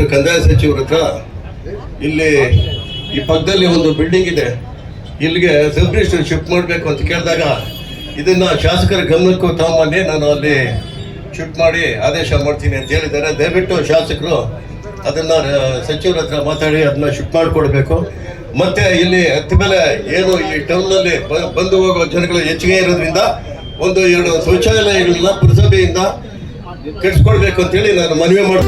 Minister ಕಂದಾಯ ಸಚಿವರ ಹತ್ರ ಇಲ್ಲಿ ಈ ಪಕ್ಕದಲ್ಲಿ ಒಂದು ಬಿಲ್ಡಿಂಗ್ ಇದೆ. ಇಲ್ಲಿಗೆ ಸಬ್ ಶಿಫ್ಟ್ ಮಾಡಬೇಕು ಅಂತ ಕೇಳಿದಾಗ ಇದನ್ನು ಶಾಸಕರ ಗಮನಕ್ಕೂ ತಗೊಂಬಂದು ನಾನು ಅಲ್ಲಿ ಶಿಫ್ಟ್ ಮಾಡಿ ಆದೇಶ ಮಾಡ್ತೀನಿ ಅಂತ ಹೇಳಿದ್ದಾರೆ. ದಯವಿಟ್ಟು ಶಾಸಕರು ಅದನ್ನು ಸಚಿವರ ಹತ್ರ ಮಾತಾಡಿ, ಅದನ್ನ ಶಿಫ್ಟ್ ಮಾಡಿಕೊಡ್ಬೇಕು. ಮತ್ತೆ ಇಲ್ಲಿ ಹತ್ತಿ ಮೇಲೆ ಏನು ಈ ಟೌನ್ನಲ್ಲಿ ಬ- ಬಂದು ಹೋಗುವ ಜನಗಳು ಹೆಚ್ಚಿಗೆ ಇರೋದ್ರಿಂದ ಒಂದು ಎರಡು ಶೌಚಾಲಯಗಳನ್ನ ಪುರಸಭೆಯಿಂದ ಕೆಡಿಸ್ಕೊಳ್ಬೇಕು ಅಂತೇಳಿ ನಾನು ಮನವಿ ಮಾಡ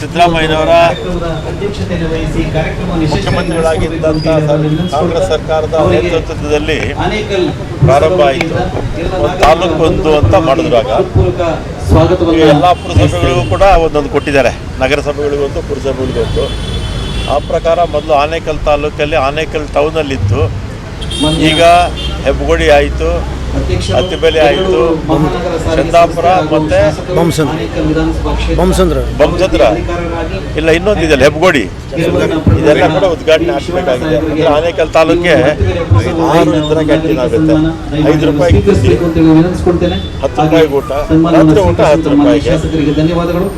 ಸಿದ್ದರಾಮಯ್ಯನವರ ಮುಖ್ಯಮಂತ್ರಿಗಳಾಗಿದ್ದಂತಹ ಕಾಂಗ್ರೆಸ್ ಸರ್ಕಾರದ ನೇತೃತ್ವದಲ್ಲಿ ಪ್ರಾರಂಭ ಆಯಿತು. ತಾಲೂಕು ಒಂದು ಅಂತ ಮಾಡಿದ್ರಾಗ ಎಲ್ಲ ಪುರಸಭೆಗಳಿಗೂ ಕೂಡ ಒಂದೊಂದು ಕೊಟ್ಟಿದ್ದಾರೆ. ನಗರಸಭೆಗಳಿಗೊಂದು, ಪುರಸಭೆಗಳಿಗೊಂದು. ಆ ಪ್ರಕಾರ ಮೊದಲು ಆನೇಕಲ್ ತಾಲೂಕಲ್ಲಿ ಆನೇಕಲ್ ಟೌನಲ್ಲಿತ್ತು ಈಗ ಹೆಬ್ಬಗೋಡಿ ಆಯಿತು. ಅತ್ತಿಬೆಲೆ ಆಯಿತು, ಚಂದಾಪುರ ಮತ್ತೆ ಬೊಮ್ಮಸಂದ್ರ. ಬೊಮ್ಮಸಂದ್ರ. ಇಲ್ಲ ಇನ್ನೊಂದು ಇದೆಯಲ್ಲ ಹೆಬ್ಬಗೋಡಿ ಇದೆಲ್ಲ ಕೂಡ ಉದ್ಘಾಟನೆ ಆಗಬೇಕಾಗಿದೆ ಅಂದರೆ ಆನೇಕಲ್ ತಾಲೂಕಿಗೆ ಆರು ಇಂದಿರಾ ಕ್ಯಾಂಟೀನ್ ಆಗುತ್ತೆ ಐದು ರೂಪಾಯಿ ಹತ್ತು ರೂಪಾಯಿ ಊಟ, ರಾತ್ರಿ ಊಟ ಹತ್ತು ರೂಪಾಯಿಗೆ. ಧನ್ಯವಾದಗಳು.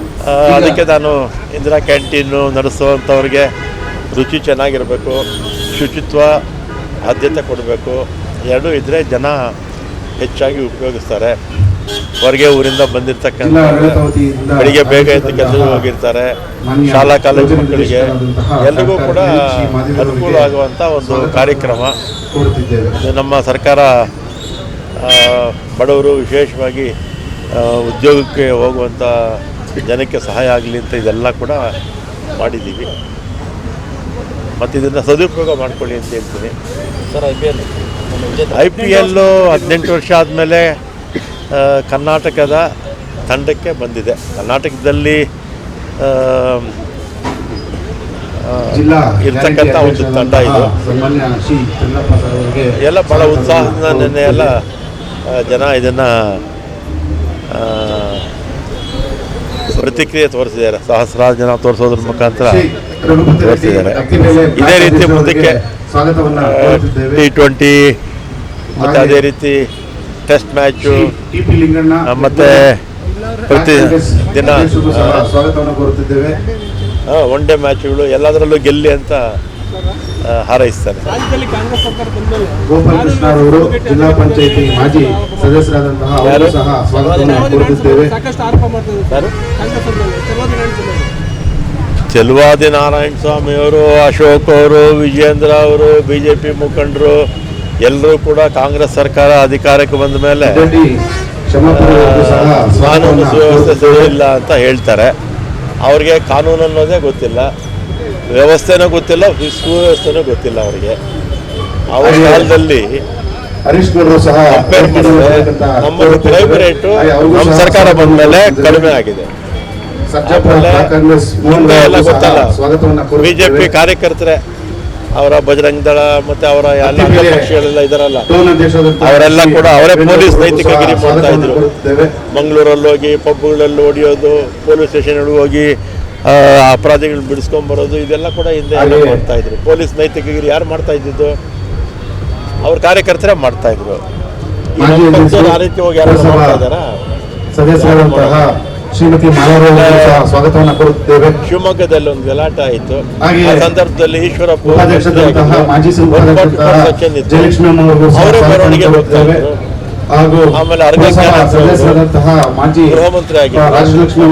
ಅದಕ್ಕೆ ನಾನು ಇಂದಿರಾ ಕ್ಯಾಂಟೀನು ನಡೆಸುವಂಥವ್ರಿಗೆ ರುಚಿ ಚೆನ್ನಾಗಿರಬೇಕು ಶುಚಿತ್ವ ಆದ್ಯತೆ ಕೊಡಬೇಕು. ಎರಡೂ ಇದ್ದರೆ ಜನ ಹೆಚ್ಚಾಗಿ ಉಪಯೋಗಿಸ್ತಾರೆ. ಹೊರಗೆ ಊರಿಂದ ಬಂದಿರ್ತಕ್ಕಂಥ ಅಡಿಗೆ ಬೆಳಿಗ್ಗೆ ಬೇಗ ಎದ್ದು ಕೆಲಸಕ್ಕೆ ಹೋಗಿರ್ತಾರೆ. ಶಾಲಾ ಕಾಲೇಜು ಮಕ್ಕಳಿಗೆ ಎಲ್ರಿಗೂ ಕೂಡ ಅನುಕೂಲ ಆಗುವಂಥ ಒಂದು ಕಾರ್ಯಕ್ರಮ. ನಮ್ಮ ಸರ್ಕಾರ ಬಡವರು ವಿಶೇಷವಾಗಿ ಉದ್ಯೋಗಕ್ಕೆ ಹೋಗುವಂಥ ಜನಕ್ಕೆ ಸಹಾಯ ಆಗಲಿ ಅಂತ ಇದೆಲ್ಲ ಕೂಡ ಮಾಡಿದ್ದೀವಿ. ಮತ್ತು ಇದನ್ನು ಸದುಪಯೋಗ ಮಾಡ್ಕೊಳ್ಳಿ ಅಂತ ಹೇಳ್ತೀನಿ. Sir I P L I P L ಹದಿನೆಂಟು ವರ್ಷ ಆದಮೇಲೆ ಕರ್ನಾಟಕದ ತಂಡಕ್ಕೆ ಬಂದಿದೆ. ಕರ್ನಾಟಕದಲ್ಲಿ ಇರ್ತಕ್ಕಂಥ ಒಂದು ತಂಡ ಇದು. ಎಲ್ಲ ಭಾಳ ಉತ್ಸಾಹದಿಂದ ನಿನ್ನೆ ಎಲ್ಲ ಜನ ಇದನ್ನು ಪ್ರತಿಕ್ರಿಯೆ ತೋರಿಸಿದ್ದಾರೆ. ಸಹಸ್ರಾರು ಜನ ತೋರಿಸೋದ್ರ ಮುಖಾಂತರ. ತೋರಿಸಿದ್ದಾರೆ ಇದೇ ರೀತಿ ಮುಂದಕ್ಕೆ ಸ್ವಾಗತವನ್ನ ಕೋರುತ್ತಿದ್ದೇವೆ. ಟಿ ಟ್ವೆಂಟಿ ಮತ್ತು ಅದೇ ರೀತಿ ಟೆಸ್ಟ್ ಮ್ಯಾಚು ಮತ್ತು ಪ್ರತಿ ದಿನ ಸ್ವಾಗತವನ್ನು ಕೋರುತ್ತಿದ್ದೇವೆ. ಒನ್ ಡೇ ಮ್ಯಾಚ್ಗಳು ಎಲ್ಲದರಲ್ಲೂ ಗೆಲ್ಲಿ ಅಂತ ಆ, ಹಾರೈಸ್ತಾರೆ. ಗೋಪಾಲಕೃಷ್ಣ ಅವರು ಜಿಲ್ಲಾ ಪಂಚಾಯತಿ ಮಾಜಿ ಸದಸ್ಯರಾದಂತಹ ಚೆಲುವಾದಿ ನಾರಾಯಣ ಸ್ವಾಮಿ ಅವರು ಅಶೋಕ್ ಅವರು ವಿಜೇಂದ್ರ ಅವರು ಬಿ ಜೆ ಪಿ ಮುಖಂಡರು ಎಲ್ಲರೂ ಕೂಡ ಕಾಂಗ್ರೆಸ್ ಸರ್ಕಾರ ಅಧಿಕಾರಕ್ಕೆ ಬಂದ ಮೇಲೆ ಕಾನೂನು ಸುವ್ಯವಸ್ಥೆ ಸರಿಯಿಲ್ಲ ಇಲ್ಲ ಅಂತ ಹೇಳ್ತಾರೆ. ಅವ್ರಿಗೆ ಕಾನೂನು ಅನ್ನೋದೇ ಗೊತ್ತಿಲ್ಲ. ವ್ಯವಸ್ಥೆನೂ ಗೊತ್ತಿಲ್ಲ ಸುವ್ಯವಸ್ಥೆನೂ ಗೊತ್ತಿಲ್ಲ ಅವರಿಗೆ. ಅವ್ರ ಕಾಲದಲ್ಲಿ ನಮ್ಮ ಕ್ರೈಮ್ ರೇಟು ನಮ್ಮ ಸರ್ಕಾರ ಬಂದ ಮೇಲೆ ಕಡಿಮೆ ಆಗಿದೆ. ಮುಂದೆ ಎಲ್ಲ ಗೊತ್ತಲ್ಲ ಬಿಜೆಪಿ ಕಾರ್ಯಕರ್ತರೇ ಅವರ ಬಜರಂಗ ದಳ ಮತ್ತೆ ಅವರ ಎಲ್ಲ ಪಕ್ಷಗಳೆಲ್ಲ ಇದರಲ್ಲ. ಅವರೆಲ್ಲ ಕೂಡ ಅವರೇ ಪೊಲೀಸ್ ನೈತಿಕ ಗಿರಿ ಮಾಡ್ತಾ ಇದ್ರು. ಮಂಗಳೂರಲ್ಲಿ ಹೋಗಿ ಪಬ್ಗಳಲ್ಲಿ ಹೊಡಿಯೋದು ಪೊಲೀಸ್ ಸ್ಟೇಷನ್ಗಳಿಗೆ ಹೋಗಿ ಅಪರಾಧಿಗಳು ಬಿಡಿಸ್ಕೊಂಡ್ಬರೋದು ಇದೆಲ್ಲ ಕೂಡ ಹಿಂದೆ ಮಾಡ್ತಾ ಇದ್ರು. ಪೊಲೀಸ್ ನೈತಿಕಗಿರಿ ಯಾರು ಮಾಡ್ತಾ ಇದ್ದಿದ್ದು? ಅವ್ರ ಕಾರ್ಯಕರ್ತರೇ ಮಾಡ್ತಾ ಇದ್ರು. ಆ ರೀತಿ ಹೋಗಿ ಯಾರು ಮಾಡ್ತಾ ಇದ್ದಾರಾ? ಶ್ರೀಮತಿ ಸ್ವಾಗತವನ್ನು ಕೋರುತ್ತೇವೆ. ಶಿವಮೊಗ್ಗದಲ್ಲಿ ಒಂದು ಗಲಾಟ ಆಯಿತು. ಆ ಸಂದರ್ಭದಲ್ಲಿ ಈಶ್ವರಪ್ಪ ಮಾಜಿ ಮೆರವಣಿಗೆ ಕೋರುತ್ತೇವೆ. ಹಾಗೂ ಆಮೇಲೆ ಸದಸ್ಯರಾದಂತಹ ಮಾಜಿ ಗೃಹಮಂತ್ರಿ ಆಗಿ. ರಾಜಲಕ್ಷ್ಮಿ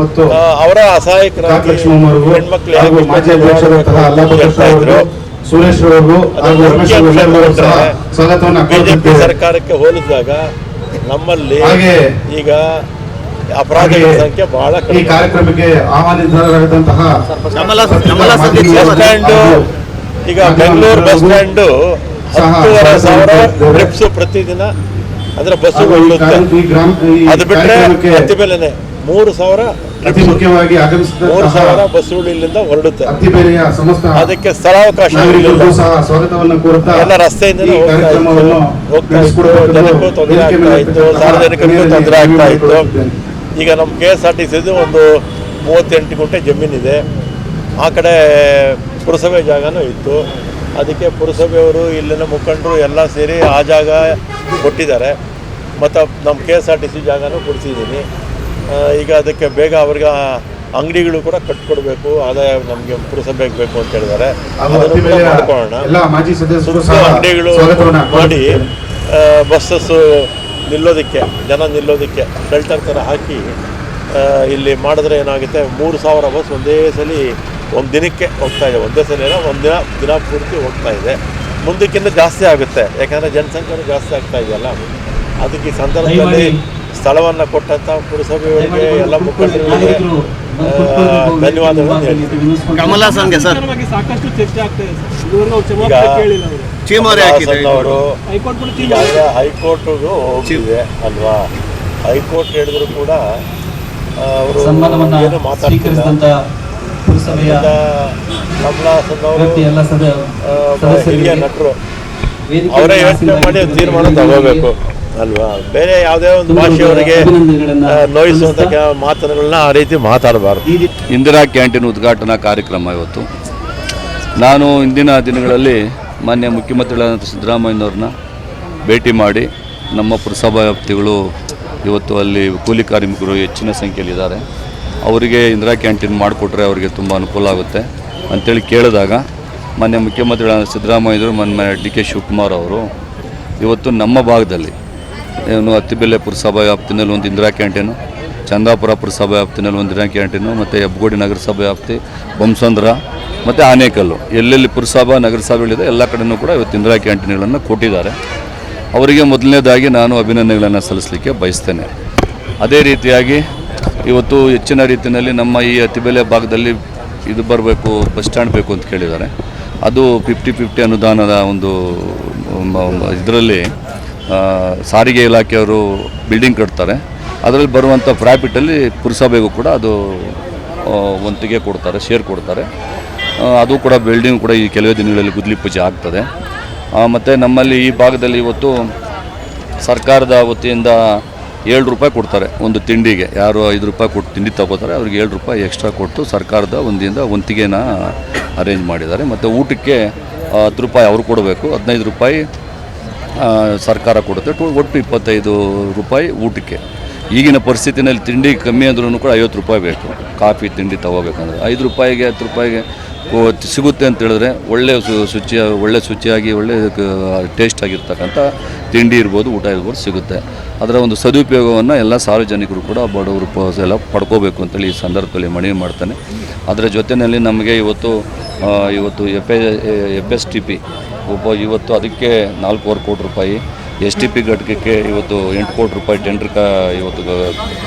ಮತ್ತು ಅವರ ಅಸಹಾಯಕರ ಲಕ್ಷ್ಮಣ್ ಹೆಣ್ಮಕ್ಳು ಹಾಗೂ ಮಾಜಿ ಅಧ್ಯಕ್ಷರಾದಂತಹ ಅಲ್ಲಾಭ ಕೃಷ್ಣ ಹೇಳ್ತಾ ಇದ್ರು. ಅವರಿಗೂ ಸುರೇಶ್ ಅವರು ಹಾಗೂ ರಮೇಶ್ ಸ್ವಾಗತವನ್ನ ಬಿಜೆಪಿ ಸರ್ಕಾರಕ್ಕೆ ಹೋಲಿಸಿದಾಗ ನಮ್ಮಲ್ಲಿ ಹಾಗೆ ಈಗ ಅಪರಾಧಗಳ ಸಂಖ್ಯೆ ಬಹಳ ಈ ಕಡಿಮೆ. ಕಾರ್ಯಕ್ರಮಕ್ಕೆ ಆಹ್ವಾನಿತರಾದಂತಹ ಬಸ್ ಸ್ಟ್ಯಾಂಡ್ ಈಗ ಬೆಂಗಳೂರು ಬಸ್ ಸ್ಟ್ಯಾಂಡ್ ಹತ್ತೂವರೆ ಸಾವಿರ ಟ್ರಿಪ್ಸ್ ಪ್ರತಿದಿನ ಅಂದ್ರೆ ಬಸ್ಸುಗಳು ಅದು ಬಿಟ್ಟರೆ ಪ್ರತಿಬೆಲೆನೆ ಬೆಲೆನೆ. ಮೂರು ಸಾವಿರ ಅತಿ ಮುಖ್ಯವಾಗಿ ಮೂರು ಸಾವಿರ ಬಸ್ಸುಗಳು ಇಲ್ಲಿಂದ ಹೊರಡುತ್ತೆ. ಅತಿ ಬೇರೆಯ ಸಮಸ್ತ ಅದಕ್ಕೆ ಸ್ಥಳಾವಕಾಶ ಸ್ವಾಗತವನ್ನು ಕೋರುತ್ತಾ ಎಲ್ಲ ರಸ್ತೆಯಿಂದಲೇ ಈ ಹೋಗ್ತಾ ಇತ್ತು. ಕಾರ್ಯಕ್ರಮವನ್ನು ಹೋಗ್ತಾ ಜನಕ್ಕೂ ತೊಂದರೆ ಆಗ್ತಾ ಇತ್ತು. ಸಾರ್ವಜನಿಕರಿಗೂ ತೊಂದರೆ ಆಗ್ತಾ ಇತ್ತು. ಈಗ ನಮ್ಮ ಕೆ ಎಸ್ ಆರ್ ಟಿ ಸಿದು ಒಂದು ಮೂವತ್ತೆಂಟು ಗುಂಟೆ ಜಮೀನಿದೆ. ಆ ಕಡೆ ಪುರಸಭೆ ಜಾಗನೂ ಇತ್ತು. ಅದಕ್ಕೆ ಪುರಸಭೆಯವರು ಇಲ್ಲಿನ ಮುಖಂಡರು ಎಲ್ಲ ಸೇರಿ ಆ ಜಾಗ ಕೊಟ್ಟಿದ್ದಾರೆ. ಮತ್ತು ನಮ್ಮ K S R T C ಜಾಗನೂ ಕೊಡ್ತಿದ್ದೀನಿ ಆ, ಈಗ ಅದಕ್ಕೆ ಬೇಗ ಅವ್ರಿಗೆ ಅಂಗಡಿಗಳು ಕೂಡ ಕಟ್ಕೊಡ್ಬೇಕು ಆದಾಯ ನಮಗೆ ಪುರಸಭೆಗೆ ಬೇಕು ಅಂತ ಹೇಳಿದ್ದಾರೆ. ಅಂಗಡಿಗಳು ಸ್ವಾಗತವನ್ನು ಮಾಡಿ ಬಸ್ಸಸ್ ಬಸ್ಸಸ್ಸು ನಿಲ್ಲೋದಕ್ಕೆ ಜನ ನಿಲ್ಲೋದಕ್ಕೆ ಶೆಲ್ಟರ್ ಥರ ಹಾಕಿ ಇಲ್ಲಿ ಮಾಡಿದ್ರೆ ಏನಾಗುತ್ತೆ ಮೂರು ಸಾವಿರ ಬಸ್ ಒಂದೇ ಸಲ ಒಂದು ದಿನಕ್ಕೆ ಹೋಗ್ತಾ ಇದೆ. ಒಂದೇ ಸಲ ಒಂದು ದಿನ ದಿನ ಪೂರ್ತಿ ಹೋಗ್ತಾ ಇದೆ. ಮುಂದಕ್ಕಿಂತ ಜಾಸ್ತಿ ಆಗುತ್ತೆ. ಯಾಕಂದರೆ ಜನಸಂಖ್ಯೆ ಜಾಸ್ತಿ ಆಗ್ತಾ ಇದೆಯಲ್ಲ. ಅದಕ್ಕೆ ಈ ಸಂದರ್ಭದಲ್ಲಿ ಸ್ಥಳವನ್ನು ಕೊಟ್ಟಂಥ ಪುರಸಭೆಯವರಿಗೆ ಎಲ್ಲ ಮುಖಂಡರಿಗೆ ಧನ್ಯವಾದಗಳು ಧನ್ಯವಾದಗಳನ್ನು ಹೇಳ್ತೀನಿ. ಕಮಲ್ ಹಾಸನ್ಗೆ ಸರ್. ವಿಚಾರವಾಗಿ ಸಾಕಷ್ಟು ಚರ್ಚೆ ಆಗ್ತಾ ಇದೆ ಸರ್. ಇದುವರೆಗೂ ಅವ್ರು ಚೀಮಾರಿ ಈಗಾಗಲೇ ಹೈಕೋರ್ಟ್ಗೂ ಹೋಗಿದೆ ಅಲ್ವಾ? ಹೈಕೋರ್ಟ್ ಹೇಳಿದ್ರು ಕೂಡ ಅವರು ಸನ್ಮಾನವನ್ನ ಏನು ಮಾತಾಡ್ತಿಲ್ಲ. ಸ್ವೀಕರಿಸಿದಂತ ಪುರಸಭೆಯ ಈಗ ಅವರು ಹಿರಿಯ ನಟರು ಅವರೇ ಯೋಚನೆ ಮಾಡಿ ತೀರ್ಮಾನ ತಗೋಬೇಕು. ಅಲ್ವಾ? ಬೇರೆ ಯಾವುದೇ ಒಂದು ಭಾಷೆಯವರಿಗೆ ನೋಯಿಸುವಂತ ನೋಯಿಸುವಂಥ ಮಾತುಗಳನ್ನ ಆ ರೀತಿ ಮಾತಾಡಬಾರ್ದು. ಇಂದಿರಾ ಕ್ಯಾಂಟೀನ್ ಉದ್ಘಾಟನಾ ಕಾರ್ಯಕ್ರಮ ಇವತ್ತು. ನಾನು ಇಂದಿನ ದಿನಗಳಲ್ಲಿ ಮಾನ್ಯ ಮುಖ್ಯಮಂತ್ರಿಗಳಾದಂಥ ಸಿದ್ದರಾಮಯ್ಯನವ್ರನ್ನ ಭೇಟಿ ಮಾಡಿ ನಮ್ಮ ಪುರಸಭಾ ವ್ಯಾಪ್ತಿಗಳು ಇವತ್ತು ಅಲ್ಲಿ ಕೂಲಿ ಕಾರ್ಮಿಕರು ಹೆಚ್ಚಿನ ಸಂಖ್ಯೆಯಲ್ಲಿದ್ದಾರೆ. ಅವರಿಗೆ ಇಂದಿರಾ ಕ್ಯಾಂಟೀನ್ ಮಾಡಿಕೊಟ್ರೆ ಅವರಿಗೆ ತುಂಬ ಅನುಕೂಲ ಆಗುತ್ತೆ ಅಂತೇಳಿ ಕೇಳಿದಾಗ ಮಾನ್ಯ ಮುಖ್ಯಮಂತ್ರಿಗಳಾದ ಸಿದ್ದರಾಮಯ್ಯರು ಮೊನ್ನೆ ಡಿ ಕೆ ಶಿವಕುಮಾರ್ ಅವರು ಇವತ್ತು ನಮ್ಮ ಭಾಗದಲ್ಲಿ ಏನು ಅತ್ತಿಬೆಲೆ ಪುರಸಭಾ ವ್ಯಾಪ್ತಿನಲ್ಲಿ ಒಂದು ಇಂದಿರಾ ಕ್ಯಾಂಟೀನು, ಚಂದಾಪುರ ಪುರಸಭಾ ವ್ಯಾಪ್ತಿನಲ್ಲಿ ಒಂದು ಇಂದಿರಾ ಕ್ಯಾಂಟೀನು, ಮತ್ತು ಹೆಬ್ಬಗೋಡಿ ನಗರಸಭೆ ವ್ಯಾಪ್ತಿ, ಬೊಮ್ಸಂದ್ರ, ಮತ್ತು ಆನೇಕಲ್ಲು. ಎಲ್ಲೆಲ್ಲಿ ಪುರಸಭಾ, ನಗರಸಭೆಗಳಿದೆ, ಎಲ್ಲ ಕಡೆಯೂ ಕೂಡ ಇವತ್ತು ಇಂದಿರಾ ಕ್ಯಾಂಟೀನ್ಗಳನ್ನು ಕೊಟ್ಟಿದ್ದಾರೆ. ಅವರಿಗೆ ಮೊದಲನೇದಾಗಿ ನಾನು ಅಭಿನಂದನೆಗಳನ್ನು ಸಲ್ಲಿಸಲಿಕ್ಕೆ ಬಯಸ್ತೇನೆ. ಅದೇ ರೀತಿಯಾಗಿ ಇವತ್ತು ಹೆಚ್ಚಿನ ರೀತಿಯಲ್ಲಿ ನಮ್ಮ ಈ ಅತಿಬೆಲೆ ಭಾಗದಲ್ಲಿ ಇದು ಬರಬೇಕು, ಬಸ್ ಸ್ಟ್ಯಾಂಡ್ ಬೇಕು ಅಂತ ಕೇಳಿದ್ದಾರೆ. ಅದು ಫಿಫ್ಟಿ ಫಿಫ್ಟಿ ಅನುದಾನದ ಒಂದು ಇದರಲ್ಲಿ ಸಾರಿಗೆ ಇಲಾಖೆಯವರು ಬಿಲ್ಡಿಂಗ್ ಕಟ್ತಾರೆ. ಅದರಲ್ಲಿ ಬರುವಂಥ ಪ್ರಾಫಿಟಲ್ಲಿ ಪುರಸಭೆಗೂ ಕೂಡ ಅದು ಒಂತಿಗೆ ಕೊಡ್ತಾರೆ ಶೇರ್ ಕೊಡ್ತಾರೆ. ಅದು ಕೂಡ ಬಿಲ್ಡಿಂಗ್ ಕೂಡ ಈ ಕೆಲವೇ ದಿನಗಳಲ್ಲಿ ಗುದ್ಲಿ ಪೂಜೆ ಆಗ್ತದೆ. ಮತ್ತು ನಮ್ಮಲ್ಲಿ ಈ ಭಾಗದಲ್ಲಿ ಇವತ್ತು ಸರ್ಕಾರದ ವತಿಯಿಂದ ಏಳು ರೂಪಾಯಿ ಕೊಡ್ತಾರೆ ಒಂದು ತಿಂಡಿಗೆ. ಯಾರು ಐದು ರೂಪಾಯಿ ಕೊಟ್ಟು ತಿಂಡಿ ತಗೋತಾರೆ, ಅವ್ರಿಗೆ ಏಳು ರೂಪಾಯಿ ಎಕ್ಸ್ಟ್ರಾ ಕೊಟ್ಟು ಸರ್ಕಾರದ ಒಂದಿಂದ ಒಂತಿಗೆನ ಅರೇಂಜ್ ಮಾಡಿದ್ದಾರೆ. ಮತ್ತು ಊಟಕ್ಕೆ ಹತ್ತು ರೂಪಾಯಿ ಅವರು ಕೊಡಬೇಕು. ಹದಿನೈದು ರೂಪಾಯಿ ಸರ್ಕಾರ ಕೊಡುತ್ತೆ. ಟು, ಒಟ್ಟು ಇಪ್ಪತ್ತೈದು ರೂಪಾಯಿ ಊಟಕ್ಕೆ. ಈಗಿನ ಪರಿಸ್ಥಿತಿನಲ್ಲಿ ತಿಂಡಿ ಕಮ್ಮಿ ಅಂದ್ರೂ ಕೂಡ ಐವತ್ತು ರೂಪಾಯಿ ಬೇಕು. ಕಾಫಿ, ತಿಂಡಿ ತಗೋಬೇಕಂದ್ರೆ. ಐದು ರೂಪಾಯಿಗೆ, ಹತ್ತು ರೂಪಾಯಿಗೆ ಸಿಗುತ್ತೆ ಅಂತ ಹೇಳಿದ್ರೆ ಒಳ್ಳೆ ಶುಚಿ ಒಳ್ಳೆ ಶುಚಿಯಾಗಿ, ಒಳ್ಳೆ ಟೇಸ್ಟ್ ಆಗಿರ್ತಕ್ಕಂಥ ತಿಂಡಿ ಇರ್ಬೋದು, ಊಟ ಇರ್ಬೋದು ಸಿಗುತ್ತೆ. ಅದರ ಒಂದು ಸದುಪಯೋಗವನ್ನು ಎಲ್ಲ ಸಾರ್ವಜನಿಕರು ಕೂಡ ಬಡವರು ಎಲ್ಲ ಪಡ್ಕೋಬೇಕು ಅಂತೇಳಿ ಈ ಸಂದರ್ಭದಲ್ಲಿ ಮನವಿ ಮಾಡ್ತಾನೆ. ಅದರ ಜೊತೆಯಲ್ಲಿ ನಮಗೆ ಇವತ್ತು ಇವತ್ತು ಎಫ್ ಎಸ್ ಟಿ ಪಿ ಒಬ್ಬ ಇವತ್ತು ಅದಕ್ಕೆ ನಾಲ್ಕೂವರೆ ಕೋಟಿ ರೂಪಾಯಿ ಎಸ್ ಟಿ ಪಿ ಘಟಕಕ್ಕೆ ಇವತ್ತು ಎಂಟು ಕೋಟಿ ರೂಪಾಯಿ ಟೆಂಡರ್ ಕ ಇವತ್ತು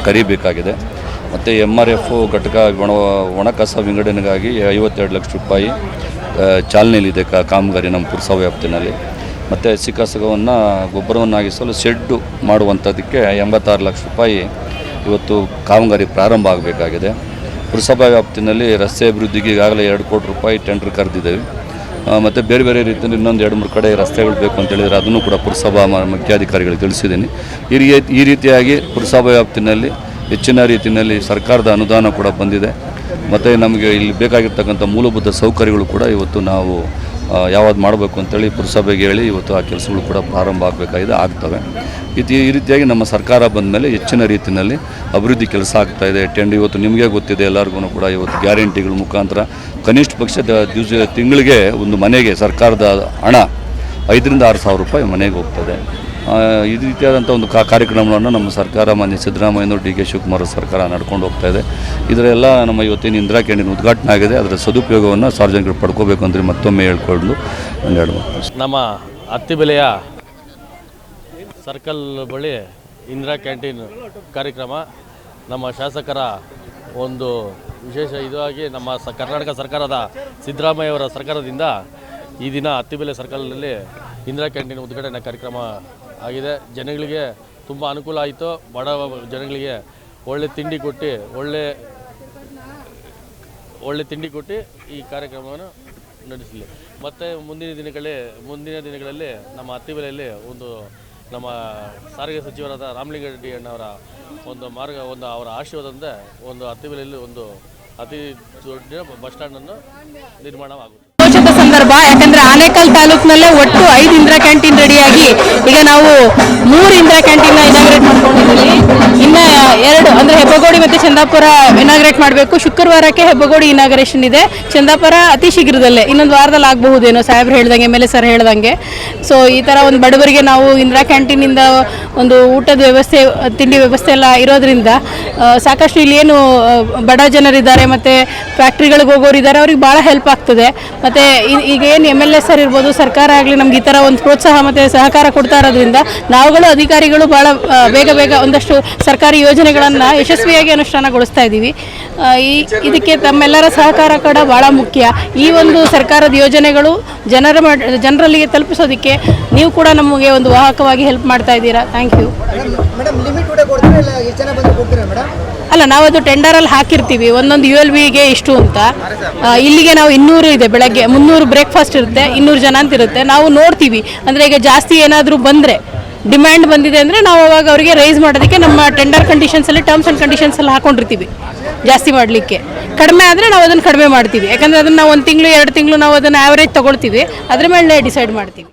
ಕರಿಬೇಕಾಗಿದೆ. ಮತ್ತು ಎಂ ಆರ್ ಎಫ್ ಘಟಕ ಒಣ ಒಣ ಕಸ ವಿಂಗಡಣೆಗಾಗಿ ಐವತ್ತೆರಡು ಲಕ್ಷ ರೂಪಾಯಿ ಚಾಲನೆಯಲ್ಲಿದೆ ಕಾ ಕಾಮಗಾರಿ ನಮ್ಮ ಪುರಸಭಾ ವ್ಯಾಪ್ತಿನಲ್ಲಿ. ಮತ್ತು ಹಸಿ ಕಸಗವನ್ನು ಗೊಬ್ಬರವನ್ನಾಗಿಸಲು ಶೆಡ್ಡು ಮಾಡುವಂಥದ್ದಕ್ಕೆ ಎಂಬತ್ತಾರು ಲಕ್ಷ ರೂಪಾಯಿ ಇವತ್ತು ಕಾಮಗಾರಿ ಪ್ರಾರಂಭ ಆಗಬೇಕಾಗಿದೆ. ಪುರಸಭಾ ವ್ಯಾಪ್ತಿನಲ್ಲಿ ರಸ್ತೆ ಅಭಿವೃದ್ಧಿಗೆ ಈಗಾಗಲೇ ಎರಡು ಕೋಟಿ ರೂಪಾಯಿ ಟೆಂಡರ್ ಕರೆದಿದ್ದೇವೆ. ಮತ್ತು ಬೇರೆ ಬೇರೆ ರೀತಿಯಲ್ಲಿ ಇನ್ನೊಂದು ಎರಡು ಮೂರು ಕಡೆ ರಸ್ತೆಗಳು ಬೇಕು ಅಂತ ಹೇಳಿದರೆ ಅದನ್ನು ಕೂಡ ಪುರಸಭಾ ಮುಖ್ಯಾಧಿಕಾರಿಗಳಿಗೆ ತಿಳಿಸಿದ್ದೀನಿ. ಈ ಈ ರೀತಿಯಾಗಿ ಪುರಸಭಾ ವ್ಯಾಪ್ತಿನಲ್ಲಿ ಹೆಚ್ಚಿನ ರೀತಿಯಲ್ಲಿ ಸರ್ಕಾರದ ಅನುದಾನ ಕೂಡ ಬಂದಿದೆ. ಮತ್ತು ನಮಗೆ ಇಲ್ಲಿ ಬೇಕಾಗಿರ್ತಕ್ಕಂಥ ಮೂಲಭೂತ ಸೌಕರ್ಯಗಳು ಕೂಡ ಇವತ್ತು ನಾವು ಯಾವ್ದು ಮಾಡಬೇಕು ಅಂತೇಳಿ ಪುರಸಭೆಗೆ ಹೇಳಿ ಇವತ್ತು ಆ ಕೆಲಸಗಳು ಕೂಡ ಪ್ರಾರಂಭ ಆಗಬೇಕಾಗಿದೆ, ಆಗ್ತವೆ. ಇದು ಈ ರೀತಿಯಾಗಿ ನಮ್ಮ ಸರ್ಕಾರ ಬಂದ ಮೇಲೆ ಹೆಚ್ಚಿನ ರೀತಿಯಲ್ಲಿ ಅಭಿವೃದ್ಧಿ ಕೆಲಸ ಆಗ್ತಾ ಇದೆ. ಟೆಂಡ್ ಇವತ್ತು ನಿಮಗೆ ಗೊತ್ತಿದೆ ಎಲ್ಲರಿಗೂ ಕೂಡ ಇವತ್ತು ಗ್ಯಾರಂಟಿಗಳ ಮುಖಾಂತರ. ಕನಿಷ್ಠ ಪಕ್ಷ ದಿವಸ, ತಿಂಗಳಿಗೆ ಒಂದು ಮನೆಗೆ ಸರ್ಕಾರದ ಹಣ ಐದರಿಂದ ಆರು ಸಾವಿರ ರೂಪಾಯಿ ಮನೆಗೆ ಹೋಗ್ತದೆ. ಈ ರೀತಿಯಾದಂಥ ಒಂದು ಕಾ ಕಾರ್ಯಕ್ರಮಗಳನ್ನು ನಮ್ಮ ಸರ್ಕಾರ, ಮಾನ್ಯ ಸಿದ್ದರಾಮಯ್ಯನವರು ಡಿ ಕೆ ಶಿವಕುಮಾರ್ ಸರ್ಕಾರ ನಡ್ಕೊಂಡು ಹೋಗ್ತಾ ಇದೆ. ಇದರೆಲ್ಲ ನಮ್ಮ ಇವತ್ತಿನ ಇಂದಿರಾ ಕ್ಯಾಂಟೀನ್ ಉದ್ಘಾಟನೆ ಆಗಿದೆ. ಅದರ ಸದುಪಯೋಗವನ್ನು ಸಾರ್ವಜನಿಕರು ಪಡ್ಕೋಬೇಕು ಅಂದರೆ ಮತ್ತೊಮ್ಮೆ ಹೇಳ್ಕೊಂಡು ಒಂದೆರಡು ನಮ್ಮ ಅತ್ತಿಬೆಲೆಯ ಸರ್ಕಲ್ ಬಳಿ ಇಂದಿರಾ ಕ್ಯಾಂಟೀನ್ ಕಾರ್ಯಕ್ರಮ ನಮ್ಮ ಶಾಸಕರ ಒಂದು ವಿಶೇಷ ಇದಾಗಿ ನಮ್ಮ ಸ, ಕರ್ನಾಟಕ ಸರ್ಕಾರದ ಸಿದ್ದರಾಮಯ್ಯವರ ಸರ್ಕಾರದಿಂದ ಈ ದಿನ ಅತ್ತಿಬೆಲೆ ಸರ್ಕಲ್ನಲ್ಲಿ ಇಂದಿರಾ ಕ್ಯಾಂಟೀನ್ ಉದ್ಘಾಟನೆ ಕಾರ್ಯಕ್ರಮ ಆಗಿದೆ. ಜನಗಳಿಗೆ ತುಂಬ ಅನುಕೂಲ ಆಯಿತು. ಬಡ ಜನಗಳಿಗೆ ಒಳ್ಳೆ ತಿಂಡಿ ಕೊಟ್ಟು, ಒಳ್ಳೆ ಒಳ್ಳೆ ತಿಂಡಿ ಕೊಟ್ಟು ಈ ಕಾರ್ಯಕ್ರಮವನ್ನು ನಡೆಸಲಿ. ಮತ್ತು ಮುಂದಿನ ದಿನಗಳಲ್ಲಿ ಮುಂದಿನ ದಿನಗಳಲ್ಲಿ ನಮ್ಮ ಹತ್ತಿಬೆಲೆಯಲ್ಲಿ ಒಂದು ನಮ್ಮ ಸಾರಿಗೆ ಸಚಿವರಾದ ರಾಮಲಿಂಗಾರೆಡ್ಡಿ ಅಣ್ಣವರ ಒಂದು ಮಾರ್ಗ, ಒಂದು ಅವರ ಆಶೀರ್ವಾದದಿಂದ ಒಂದು ಅತ್ತಿಬೆಲೆಯಲ್ಲಿ ಒಂದು ಅತಿ ದೊಡ್ಡ ಬಸ್ ಸ್ಟ್ಯಾಂಡನ್ನು ನಿರ್ಮಾಣವಾಗುತ್ತೆ ಸಂತೋಷದ ಸಂದರ್ಭ, ಯಾಕಂದ್ರೆ ಆನೇಕಲ್ ತಾಲೂಕಿನಲ್ಲೇ ಒಟ್ಟು ಐದು ಇಂದಿರಾ ಕ್ಯಾಂಟೀನ್ ರೆಡಿಯಾಗಿ ಈಗ ನಾವು ಮೂರು ಇಂದಿರಾ ಕ್ಯಾಂಟೀನ್ ಇನಾಗ್ರೇಟ್ ಮಾಡ್ಕೊಂಡಿದ್ದೀವಿ. ಇನ್ನ ಎರಡು, ಅಂದ್ರೆ ಹೆಬ್ಬಗೋಡಿ ಮತ್ತೆ ಚಂದಾಪುರ ಇನಾಗ್ರೇಟ್ ಮಾಡಬೇಕು. ಶುಕ್ರವಾರಕ್ಕೆ ಹೆಬ್ಬಗೋಡಿ ಇನಾಗ್ರೇಷನ್ ಇದೆ. ಚಂದಾಪುರ ಅತಿ ಶೀಘ್ರದಲ್ಲೇ, ಇನ್ನೊಂದು ವಾರದಲ್ಲಿ ಆಗಬಹುದೇನೋ, ಸಾಹೇಬ್ರು ಹೇಳ್ದಂಗೆ ಮೇಲೆ ಸರ್ ಹೇಳ್ದಂಗೆ. ಸೊ ಈ ತರ ಒಂದು ಬಡವರಿಗೆ ನಾವು ಇಂದಿರಾ ಕ್ಯಾಂಟೀನಿಂದ ಒಂದು ಊಟದ ವ್ಯವಸ್ಥೆ, ತಿಂಡಿ ವ್ಯವಸ್ಥೆ ಎಲ್ಲ ಇರೋದ್ರಿಂದ ಸಾಕಷ್ಟು ಇಲ್ಲಿ ಏನು ಬಡ ಜನರಿದ್ದಾರೆ, ಮತ್ತೆ ಫ್ಯಾಕ್ಟ್ರಿಗಳಿಗೆ ಹೋಗೋರು ಇದ್ದಾರೆ ಅವ್ರಿಗೆ ಭಾಳ ಹೆಲ್ಪ್ ಆಗ್ತದೆ. ಮತ್ತು ಈಗ ಏನು ಎಂ ಎಲ್ ಎ ಸರ್ ಇರ್ಬೋದು, ಸರ್ಕಾರ ಆಗಲಿ ನಮ್ಗೆ ಈ ಥರ ಒಂದು ಪ್ರೋತ್ಸಾಹ ಮತ್ತು ಸಹಕಾರ ಕೊಡ್ತಾ ಇರೋದ್ರಿಂದ ನಾವುಗಳು ಅಧಿಕಾರಿಗಳು ಭಾಳ ಬೇಗ ಬೇಗ ಒಂದಷ್ಟು ಸರ್ಕಾರಿ ಯೋಜನೆಗಳನ್ನು ಯಶಸ್ವಿಯಾಗಿ ಅನುಷ್ಠಾನಗೊಳಿಸ್ತಾ ಇದ್ದೀವಿ. ಈ ಇದಕ್ಕೆ ತಮ್ಮೆಲ್ಲರ ಸಹಕಾರ ಕೂಡ ಭಾಳ ಮುಖ್ಯ. ಈ ಒಂದು ಸರ್ಕಾರದ ಯೋಜನೆಗಳು ಜನರ ಜನರಲ್ಲಿಗೆ ತಲುಪಿಸೋದಕ್ಕೆ ನೀವು ಕೂಡ ನಮಗೆ ಒಂದು ವಾಹಕವಾಗಿ ಹೆಲ್ಪ್ ಮಾಡ್ತಾ ಇದ್ದೀರಾ. ಥ್ಯಾಂಕ್ ಯು ಅಲ್ಲ ನಾವು ಅದು ಟೆಂಡರಲ್ಲಿ ಹಾಕಿರ್ತೀವಿ. ಒಂದೊಂದು ಯು ಎಲ್ ವಿಗೆ ಇಷ್ಟು ಅಂತ. ಇಲ್ಲಿಗೆ ನಾವು ಇನ್ನೂರು ಇದೆ ಬೆಳಗ್ಗೆ. ಮುನ್ನೂರು ಬ್ರೇಕ್ಫಾಸ್ಟ್ ಇರುತ್ತೆ, ಇನ್ನೂರು ಜನ ಅಂತ ಇರುತ್ತೆ. ನಾವು ನೋಡ್ತೀವಿ. ಅಂದರೆ ಈಗ ಜಾಸ್ತಿ ಏನಾದರೂ ಬಂದರೆ ಡಿಮ್ಯಾಂಡ್ ಬಂದಿದೆ ಅಂದರೆ ನಾವು ಅವಾಗ ಅವರಿಗೆ ರೈಸ್ ಮಾಡೋದಕ್ಕೆ ನಮ್ಮ ಟೆಂಡರ್ ಕಂಡೀಷನ್ಸಲ್ಲಿ ಟರ್ಮ್ಸ್ ಆ್ಯಂಡ್ ಕಂಡೀಷನ್ಸ್ ಅಲ್ಲಿ ಹಾಕೊಂಡಿರ್ತೀವಿ. ಜಾಸ್ತಿ ಮಾಡಲಿಕ್ಕೆ. ಕಡಿಮೆ ಆದರೆ ನಾವು ಅದನ್ನು ಕಡಿಮೆ ಮಾಡ್ತೀವಿ. ಯಾಕಂದರೆ ಅದನ್ನು ನಾವು ಒಂದು ತಿಂಗಳು, ಎರಡು ತಿಂಗಳು ನಾವು ಅದನ್ನು ಆ್ಯಾವ್ರೇಜ್ ತೊಗೊಳ್ತೀವಿ. ಅದ್ರ ಮೇಲೆ ಡಿಸೈಡ್ ಮಾಡ್ತೀವಿ.